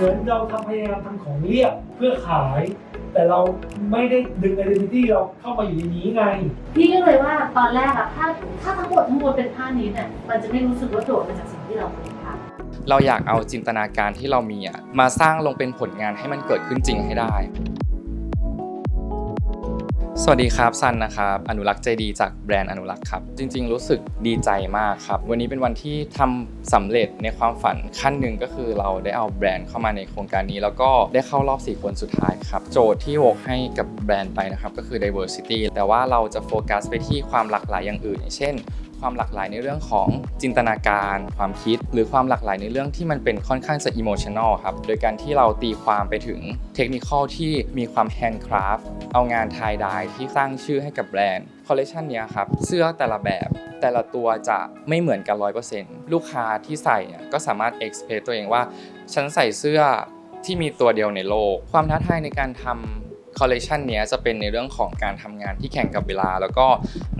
เหมือนเราทำพยายามทำของเรียบเพื่อขาย แต่เราไม่ได้ดึง identity เราเข้ามาอยู่ในนี้ไง พี่ก็เลยว่าตอนแรกอะถ้าถ้าทั้งหมดทั้งมวลเป็นผ้านี้เนี่ยมันจะไม่รู้สึกว่าโดดมาจากสิ่งที่เราเคยทำเราอยากเอาจินตนาการที่เรามีอะมาสร้างลงเป็นผลงานให้มันเกิดขึ้นจริงให้ได้ สวัสดีครับซันนะครับอนุรักษ์ใจดีจากแบรนด์อนุรักษ์ครับจริง ๆ รู้สึกดีใจมากครับ วันนี้เป็นวันที่ทำสำเร็จในความฝันขั้นหนึ่งก็คือเราได้เอาแบรนด์เข้ามาในโครงการนี้ แล้วก็ได้เข้ารอบ 4 คนสุดท้ายครับ โจทย์ที่โวกให้กับแบรนด์ไปนะครับก็คือ diversity แต่ว่าเราจะโฟกัสไปที่ความหลากหลายอย่างอื่นอย่างเช่น ความหลากหลายในเรื่องของจินตนาการ ความคิด หรือความหลากหลายในเรื่องที่มันเป็นค่อนข้างจะอิโมชัน a ลครับ โดยการที่เราตีความไปถึงเทคนิคที่มีความแฮนด์คราฟเอางานทายดายที่สร้างชื่อให้กับแบรนด์คอลเลคชันนี้ครับ เสื้อแต่ละแบบแต่ละตัวจะไม่เหมือนกัน 100%ลูกค้าที่ใส่เนี่ยก็สามารถเอ็กซ์เพรสตัวเองว่า ฉันใส่เสื้อที่มีตัวเดียวในโลก ความท้าทายในการทำ คอลเลกชันนี้จะเป็นในเรื่องของการทำงานที่แข่งกับเวลา แล้วก็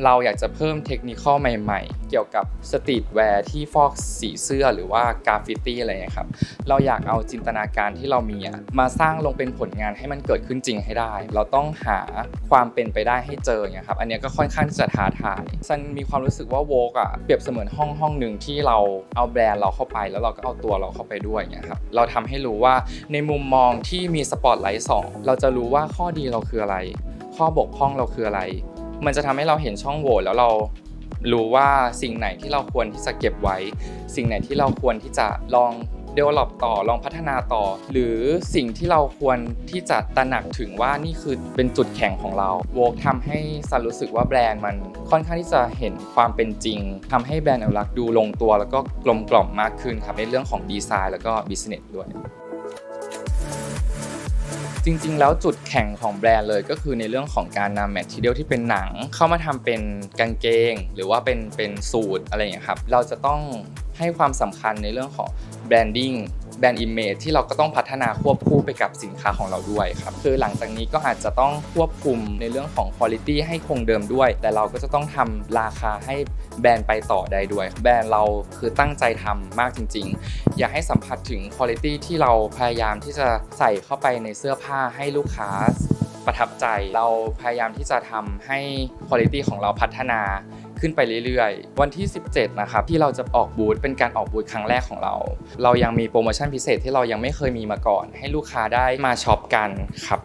เราอยากจะเพิ่มเทคนิคใหม่ ๆ เกี่ยวกับสตรีทแวร์ที่ฟอกสีเสื้อหรือว่ากราฟฟิตี้อะไรเงี้ยครับ เราอยากเอาจินตนาการที่เรามีมาสร้างลงเป็นผลงานให้มันเกิดขึ้นจริงให้ได้ เราต้องหาความเป็นไปได้ให้เจออย่างเงี้ยครับ อันนี้ก็ค่อนข้างจะท้าทายซันมีความรู้สึกว่าโวกอะเปรียบเสมือนห้องห้องหนึ่งที่เราเอาแบรนด์เราเข้าไป แล้วเราก็เอาตัวเราเข้าไปด้วยอย่างเงี้ยครับ เราทำให้รู้ว่าในมุมมองที่มีสปอตไลท์สองเราจะรู้ว่าข้อดีเราคืออะไร ข้อบกพร่องเราคืออะไร มันจะทำให้เราเห็นช่องโหว่แล้วเรา รู้ว่าสิ่งไหนที่เราควรที่จะเก็บไว้ สิ่งไหนที่เราควรที่จะลอง develop ต่อลองพัฒนาต่อ หรือสิ่งที่เราควรที่จะตระหนักถึงว่านี่คือเป็นจุดแข็งของเราโวกทำให้ซันรู้สึกว่าแบรนด์มันค่อนข้างที่จะเห็นความเป็นจริงทำให้แบรนด์อนุรักษ์ดูลงตัว แล้วก็กลมกล่อมมากขึ้นครับในเรื่องของดีไซน์แล้วก็บิสเนสด้วย จริง ๆ แล้วจุดแข่งของแบรนด์เลยก็คือในเรื่องของการนำแมทเทียลที่เป็นหนัง เข้ามาทำเป็นกางเกง หรือว่าเป็นเป็นสูทอะไรอย่างนี้ครับ เราจะต้องให้ความสำคัญในเรื่องของแบรนดิ้ง แบรนด์อิมเมจที่เราก็ต้องพัฒนาควบคู่ไปกับสินค้าของเราด้วยครับคือหลังจากนี้ก็อาจจะต้องควบคุมในเรื่องของคุณภาพให้คงเดิมด้วย แต่เราก็จะต้องทำราคาให้แบรนด์ไปต่อได้ด้วย แบรนด์เราคือตั้งใจทำมากจริง ๆ อยากให้สัมผัสถึงคุณภาพที่เราพยายามที่จะใส่เข้าไปในเสื้อผ้าให้ลูกค้าประทับใจ เราพยายามที่จะทำให้คุณภาพของเราพัฒนา ขึ้นไปเรื่อยๆ วันที่ 17 นะครับที่เราจะออกบูธเป็นการออกบูธครั้งแรกของเรา เรายังมีโปรโมชั่นพิเศษที่เรายังไม่เคยมีมาก่อน ให้ลูกค้าได้มาช็อปกันครับ